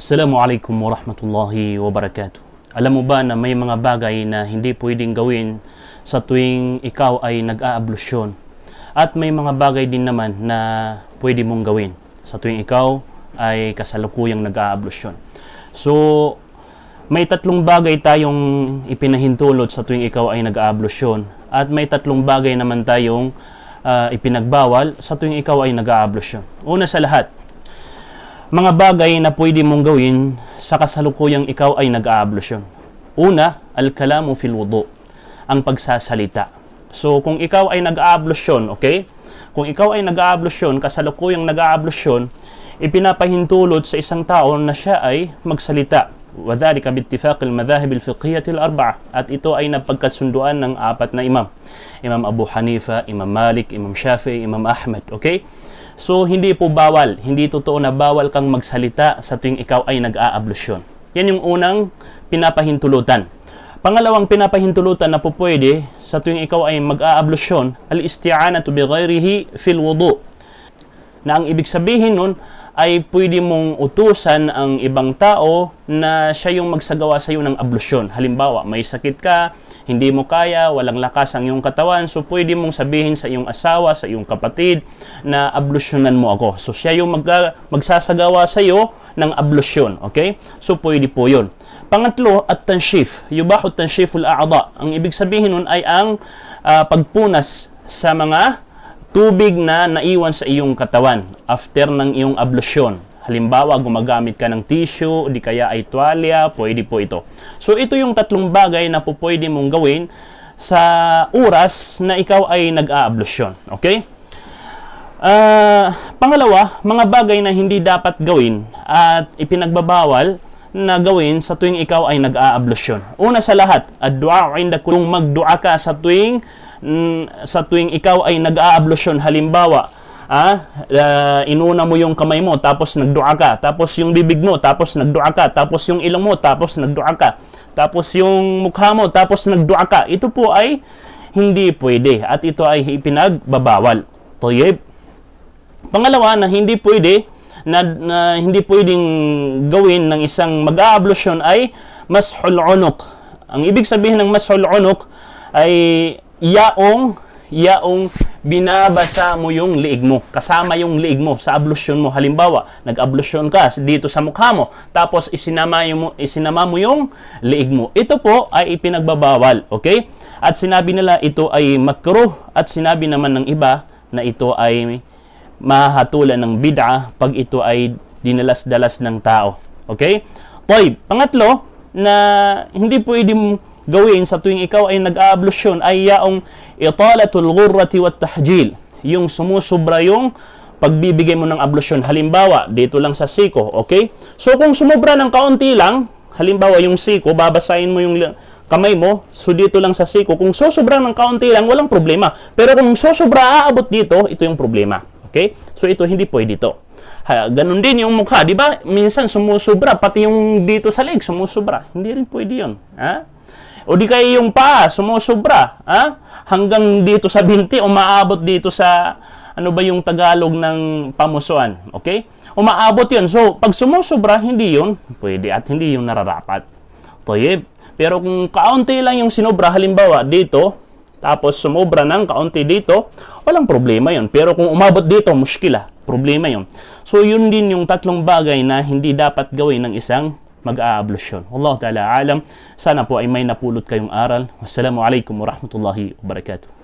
Assalamualaikum warahmatullahi wabarakatuh. Alam mo ba na may mga bagay na hindi pwedeng gawin sa tuwing ikaw ay nag-aablusyon? At may mga bagay din naman na pwede mong gawin sa tuwing ikaw ay kasalukuyang nag-aablusyon. So, may tatlong bagay tayong ipinahintulot sa tuwing ikaw ay nag-aablusyon at may tatlong bagay naman tayong ah, ipinagbawal sa tuwing ikaw ay nag-aablusyon. Una sa lahat, mga bagay na pwede mong gawin sa kasalukuyang ikaw ay nag-aablusyon. Una, al-kalamu fil wudu, ang pagsasalita. So, kung ikaw ay nag-aablusyon, okay? Kung ikaw ay nag-aablusyon, kasalukuyang nag-aablusyon, ipinapahintulot sa isang tao na siya ay magsalita. وذلك باتفاق المذاهب الفقهية الأربعة at ito ay napagkasunduan ng apat na imam Imam Abu Hanifa, Imam Malik, Imam Shafi'i, Imam Ahmad okay So, hindi po bawal, hindi totoo na bawal kang magsalita sa tuwing ikaw ay nag-aablusyon. Yan yung unang pinapahintulutan. Pangalawang pinapahintulutan na po pwede sa tuwing ikaw ay mag-aablusyon, al-isti'anatu bi ghairihi fil wudu. Na ang ibig sabihin nun ay pwede mong utusan ang ibang tao na siya yung magsagawa sa iyo ng ablusyon. Halimbawa, may sakit ka, hindi mo kaya, walang lakas ang iyong katawan, so pwede mong sabihin sa iyong asawa, sa iyong kapatid, na ablusyonan mo ako. So siya yung mag- magsasagawa sa iyo ng ablusyon. Okay? So pwede po yun. Pangatlo, at tanshif. Yubahu tanshiful a'adha. Ang ibig sabihin nun ay ang ah, pagpunas sa mga tubig na naiwan sa iyong katawan after ng iyong ablusyon. Halimbawa, gumagamit ka ng tissue, di kaya ay tuwalya, pwede po ito. So, ito yung tatlong bagay na po pwede mong gawin sa oras na ikaw ay nag-aablusyon. Okay? Ah, pangalawa, mga bagay na hindi dapat gawin at ipinagbabawal na gawin sa tuwing ikaw ay nag-aablusyon. Una sa lahat, ad-du'a inda kung magdua ka sa tuwing mm, sa tuwing ikaw ay nag-aablusyon. Halimbawa, ah, ah, inuna mo yung kamay mo tapos nagdua ka, tapos yung bibig mo tapos nagdua ka, tapos yung ilong mo tapos nagdua ka, tapos yung mukha mo tapos nagdua ka. Ito po ay hindi pwede at ito ay ipinagbabawal. Toyeb. Pangalawa na hindi pwede na, na hindi pwedeng gawin ng isang mag-aablusyon ay mashul unuk. Ang ibig sabihin ng mashul unuk ay yaong yaong binabasa mo yung liig mo, kasama yung liig mo sa ablusyon mo. Halimbawa, nag-ablusyon ka dito sa mukha mo, tapos isinama mo, isinama mo yung liig mo. Ito po ay ipinagbabawal, okay? At sinabi nila ito ay makruh at sinabi naman ng iba na ito ay mahatulan ng bid'a pag ito ay dinalas-dalas ng tao. Okay? Toy, pangatlo, na hindi pwedeng gawin sa tuwing ikaw ay nag-aablusyon ay yaong italatul ghurrati wat tahjil. Yung sumusubra yung pagbibigay mo ng ablusyon. Halimbawa, dito lang sa siko, okay? So kung sumubra ng kaunti lang, halimbawa yung siko, babasahin mo yung kamay mo, so dito lang sa siko. Kung susubra ng kaunti lang, walang problema. Pero kung susubra aabot dito, ito yung problema. Okay? So ito hindi pwede ito. Ha, ganun din yung mukha, di ba? Minsan sumusubra, pati yung dito sa leg sumusubra. Hindi rin pwede yun. Ha? O di kaya yung paa, sumusubra. Ha? Hanggang dito sa binti, umaabot dito sa, ano ba yung Tagalog ng pamusuan. Okay? Umaabot yun. So, pag sumusubra, hindi yun pwede at hindi yung nararapat. Toyib. Pero kung kaunti lang yung sinubra, halimbawa dito, tapos sumobra ng kaunti dito, walang problema yon. Pero kung umabot dito, muskila, problema yon. So yun din yung tatlong bagay na hindi dapat gawin ng isang mag-aablusyon. Allah Ta'ala alam. Sana po ay may napulot kayong aral. Wassalamualaikum warahmatullahi wabarakatuh.